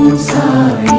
Musa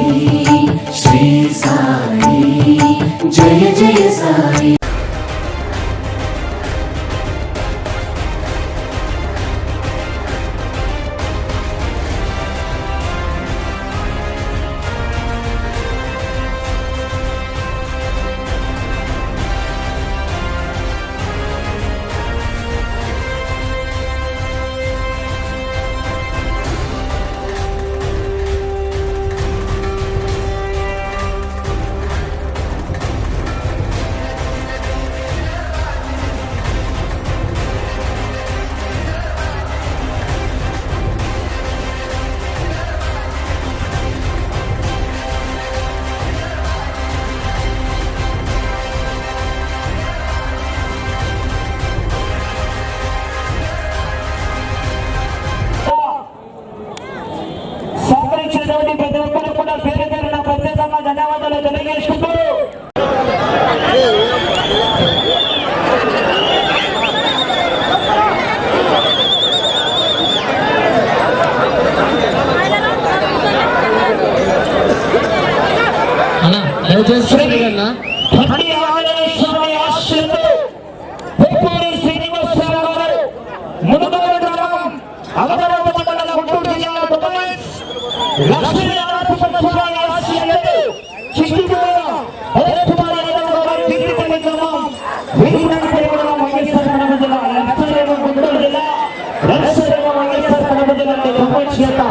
చేత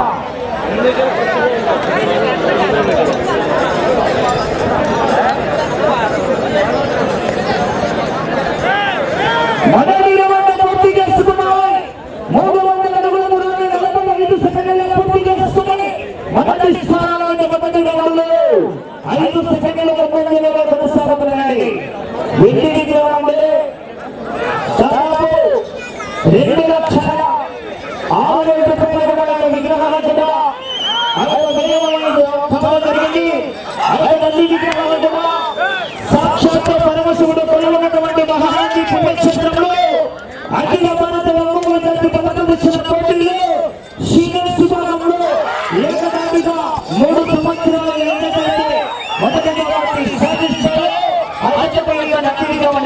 మొదటి round పూర్తి చేసుకున్నాయి మూడు వందల అడుగుల దూరాన్ని నలభై ఐదు సెకండ్లలో పూర్తి చేసుకుని మొదటి స్థానంలో మొదటి రౌండ్లో ఐదు సెకండ్ల ముందంజలో కొనసాగుతున్నాయి వెండి విగ్రహం దాదాపు రెండు లక్షల ఆరు వేల రూపాయల విగ్రహాల కింద జరిగింది. అక్కడ నంది విగ్రహాల కూడా సాక్షాత్ పరమశివుడు కొలువున్నటువంటి మహారాజీ పుణ్యక్షేత్రంలో అఖిల భారత ఒంగోలు జాతి పథకం ఇచ్చిన పోటీలో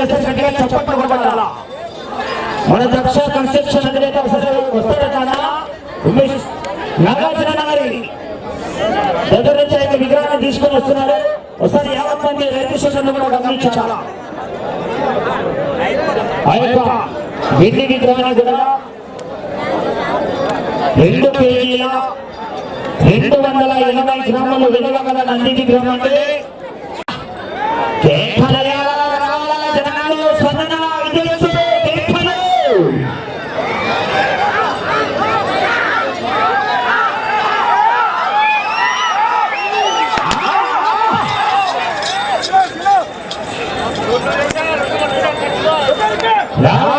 నకిలీగా మన గట్టిగా చప్పట్లు కొట్టాలా మన దక్ష కన్స్ట్రక్షన్ అధినేత వస్తాడు వస్తాడట ఉమేష్ నాగార్జున గారి దగ్గర నుంచి ఆయన విగ్రహాన్ని తీసుకొని వస్తున్నాడు. ఒకసారి యాభై మంది రైతు సోదరులు కూడా గమనించాలా ఆ యొక్క వెండి విగ్రహాన్ని కూడా రెండు పేజీల రెండు వందల ఎనభై గ్రాములు విలువ గల నంది విగ్రహం అంటే ಲಾಭ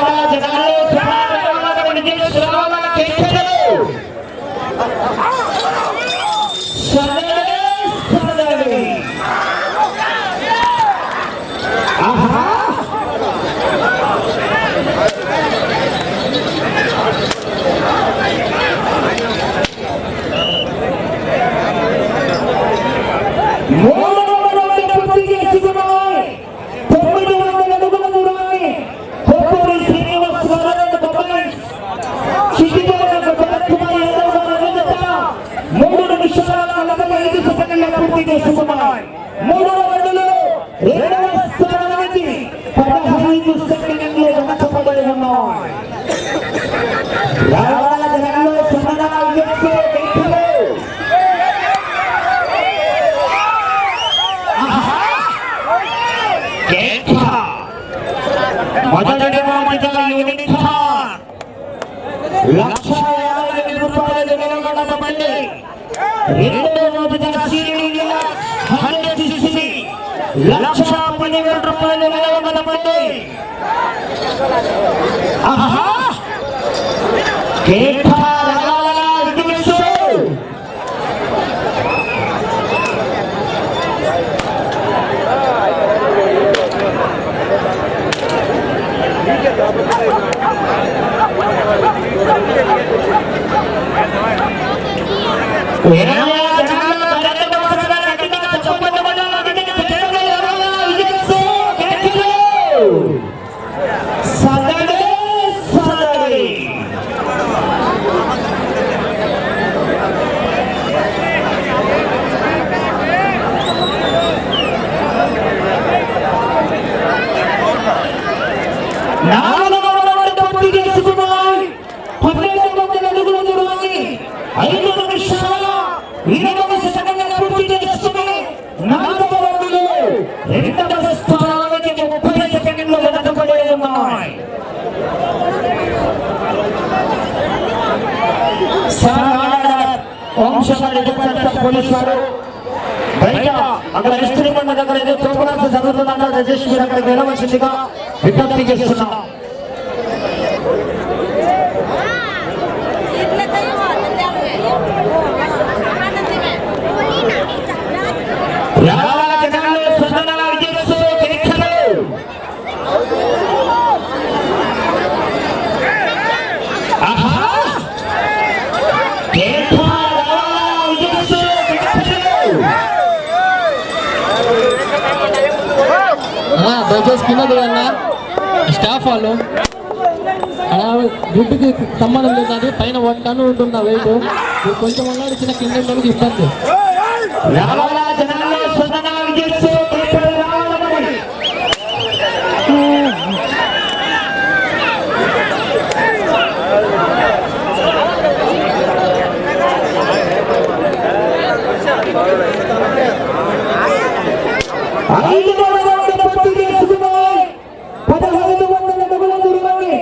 సెకండ్ల పూర్తి చేసుకున్నాయి మూడు రౌండ్లు రెండవ స్థానానికి పదహైదు సెకండ్లు వెనకబడి ఉన్నాయి రావాల జనంలో సమాధానాలు చేసే వ్యక్తులు కేక. మొదటి మొదటి యూనిట్ లక్ష యాభై వేల రూపాయలు వెలువడబడి రెండో మొదటిగా సీరియల్ హండ్రెడ్ సిసి లక్ష పదివేల రూపాయలు వెలువడబడి ఆహా! కేక రగాల వినిపిస్తూ ఇరవై జనాలు నిమిషాల ఇరవై సెకండ్ల పూర్తి చేసుకుని నాలుగవ రౌండ్లో రెండవ స్థానానికి ముప్పై సెకండ్లు వెనకబడి ఉన్నాయి వంశవారి పోలీసు బయట అక్కడ ఇస్త్రీ మండ దగ్గర ఏదో తోపడాల్సి జరుగుతుందన్న రజేష్ మీరు అక్కడికి వెళ్ళవలసిందిగా విజ్ఞప్తి చేస్తున్నాం. రావాల ఆహా! దయచేసి కింద దిగన్నా స్టాఫ్ వాళ్ళు. అలా దుడ్డుకి సంబంధం లేదు అది. పైన వన్ టన్ ఉంటుంది వెయిట్ కొంచెం ఉన్నాడు చిన్న కింద ఇబ్బంది రావాల జనాలు స్పందన విజయసు కేకలు రావాలని ఐదు వందల పూర్తి చేసుకున్నాయి పదహైదు వందల అడుగుల దూరాన్ని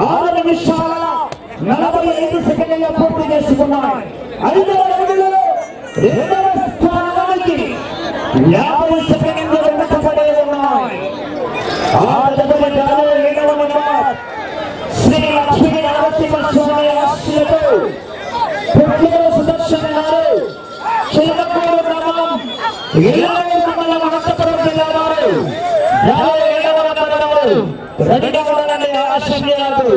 ఆరు నిమిషాల నలభై ఐదు సెకండ్ల పూర్తి చేసుకున్నాయి ఐదు అడుగులలో రెండవ స్థానానికి యాభై సెకండ్లు వెనుకబడి ఉన్నాయి ఆరు దెబ్బలు ఏడవ నెంబర్ శ్రీ లక్ష్మీ నరసింహ స్వామి ఆశీలతో పుట్టిన సుదర్శన గారు చిలకూరు గ్రామం ఇరవై మండలం అనంతపురం జిల్లా వారు యాభై ఏడవ నెంబర్ వారు ఆశీర్వాదాలు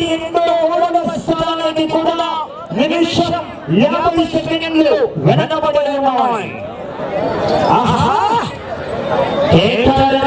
మొదటి రెండు స్థానానికి కూడా నిమిషం యాభై సెకండ్లు వెనకబడి ఉన్నాయి ఆహా కేకలు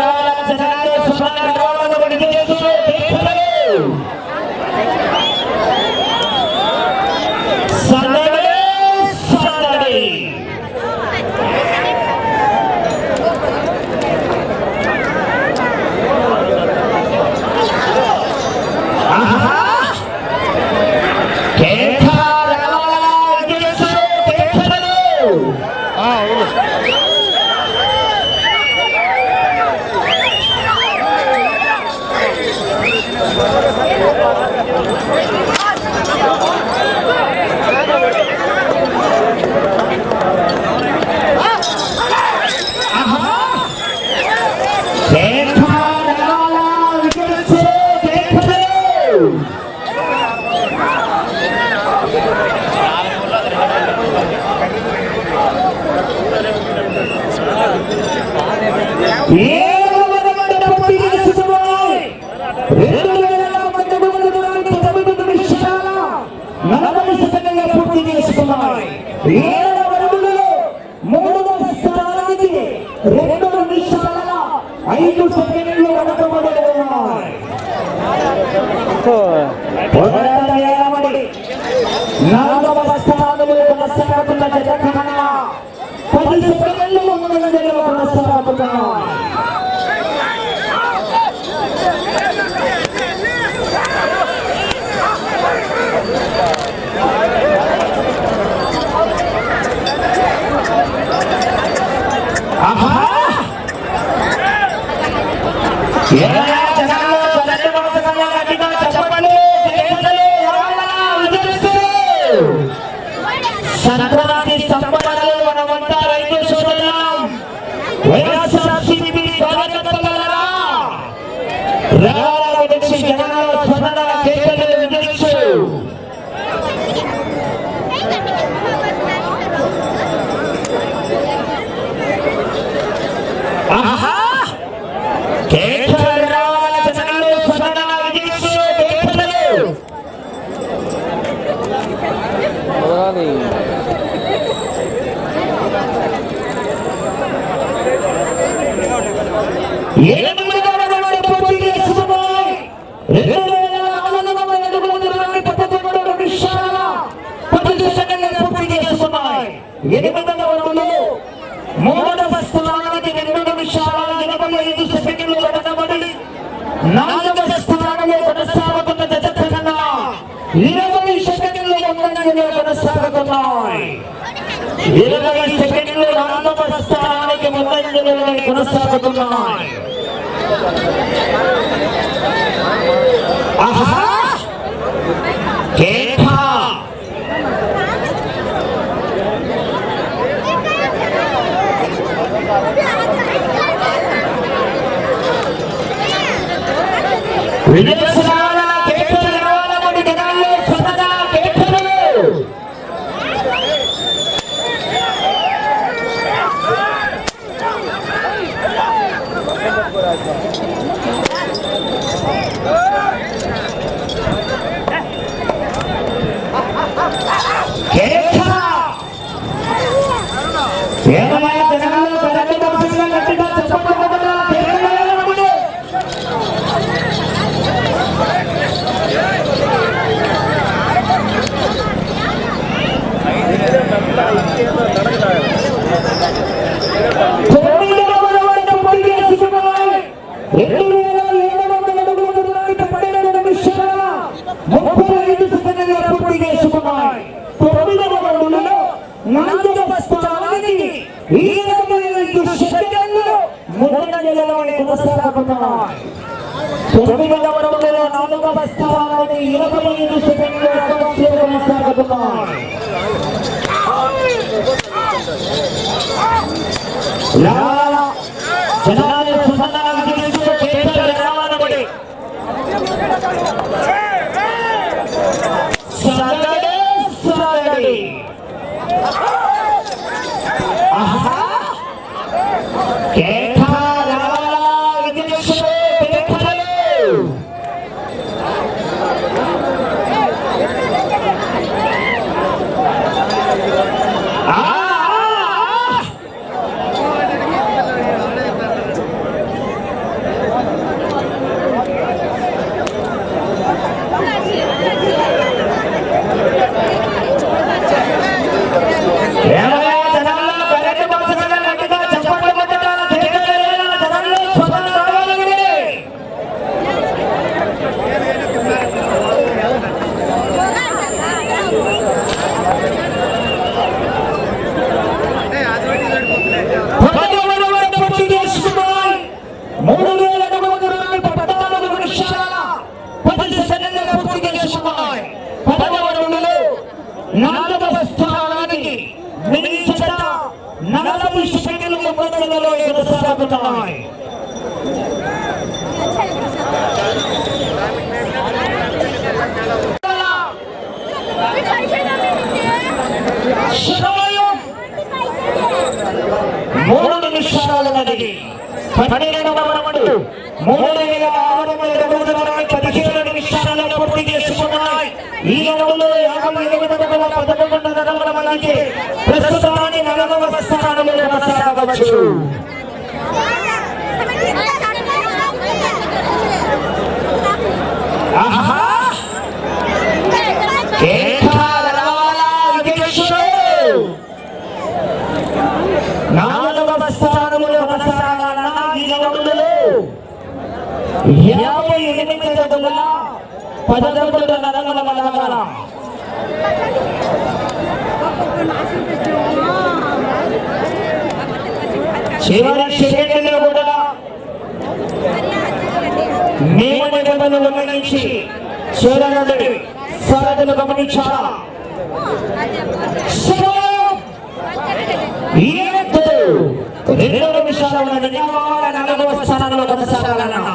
¿Y? ఎనిమిదవ రౌండ్లో మూడవ స్థానానికి రెండు నిమిషాల ఎనభై ఐదు సెకండ్లు వెనకబడి నాలుగవ స్థానంలో కొనసాగుతున్న జత కన్నా ఇరవై సెకండ్లు ముందంజలో కొనసాగుతున్నాయి. ఇరవై సెకండ్లు నాలుగవ స్థానానికి ముందంజలో కొనసాగుతున్నాయి ఆహా కేకా విదేశాల కేకలు విరాళముడి జనాల్లో సదనా కేకలు కేక ఏమయ్య జనాల్లో కరెంటు బాక్సుల్లో గట్టిగా చప్పట్లు కొట్టరా? కేకలు విరాళముడి. తొమ్మిదవ రౌండ్ పూర్తి చేసుకున్నాయి. రెండు వేల ఏడు వందల అడుగుల దూరానికి పన్నెండు నిమిషాల ముప్పై ఐదు సెకండ్ల పూర్తి చేసుకున్నాయి. తొమ్మిదవ రౌండ్లో నాలుగవ స్థానానికి ఇరవై ఐదు సెకండ్లు ముందంజలో కొనసాగుతున్నాయి. తొమ్మిదవ రౌండ్లో స్థానానికి ఇరవై ఐదు సెకండ్లు కొనసాగుతున్నాయి జనాల సుమన్న విధిస్తూ కేకలు రావాలబడి సగడే సగడి ఆహా కేక రావాల విధిస్తూ కేకలు ఆ ఆ, ఆ ఏమయ్యా జనాల్లో కరెంటు బాక్సులలో గట్టిగా చప్పట్లు కొట్టరా? కేకలు వేయాలా? జనాల్లో స్పందన రావాలండి. పదమూడు వందల పూర్తి చేసుకున్నాయి. మూడు వేల అడుగుల దూరాన్ని పద్నాలుగు నిమిషాల పది సెకండ్ల పూర్తి చేసుకున్నాయి. పదవ రౌండ్లో నాలుగవ స్థానానికి మించిన నలభై సెకండ్ల ముందంజలో కొనసాగుతున్నాయి సమయం మూడు నిమిషాల నదికి పన్నెండవ రౌండ్ మూడు వేల ఆరు వందల అడుగుల దూరాన్ని పదిహేడు నిమిషాలలో పూర్తి చేసుకున్నాయి. ఈ రౌండ్లో యాభై ఎనిమిది వందల పదకొండు మందికి ప్రస్తుతాన్ని నలభవ స్థానంలో కొనసాగవచ్చు ఆహా కేకాల రావాలా విదేశీయులు. నాలుగవ స్థానంలో కొనసాగాలన్న ఈ రౌండ్లో యాభై ఎనిమిది అడుగుల పదకొండు నరగల మలగల చివరి సెకండ్లో కూడా నియమ నిబంధనలు చూడనండి సారథులు గమనించాలా రెండు నిమిషాలు ఉన్న స్థానంలో కొనసాగాలన్నా.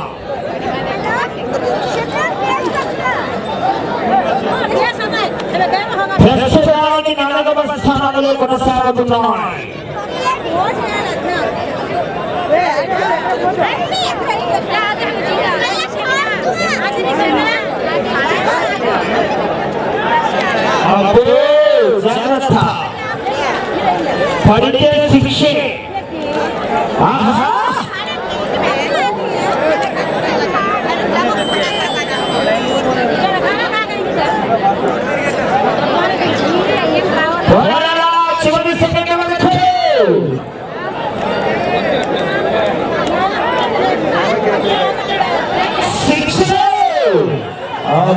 ప్రస్తుతానికి నాలుగవ స్థానంలో కొనసాగుతున్నాయి అబ్బో, జగన్ జాగ్రత్త పడితే శిక్షే ఆహా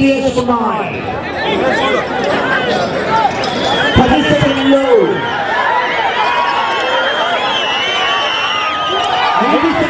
He is mine. This is a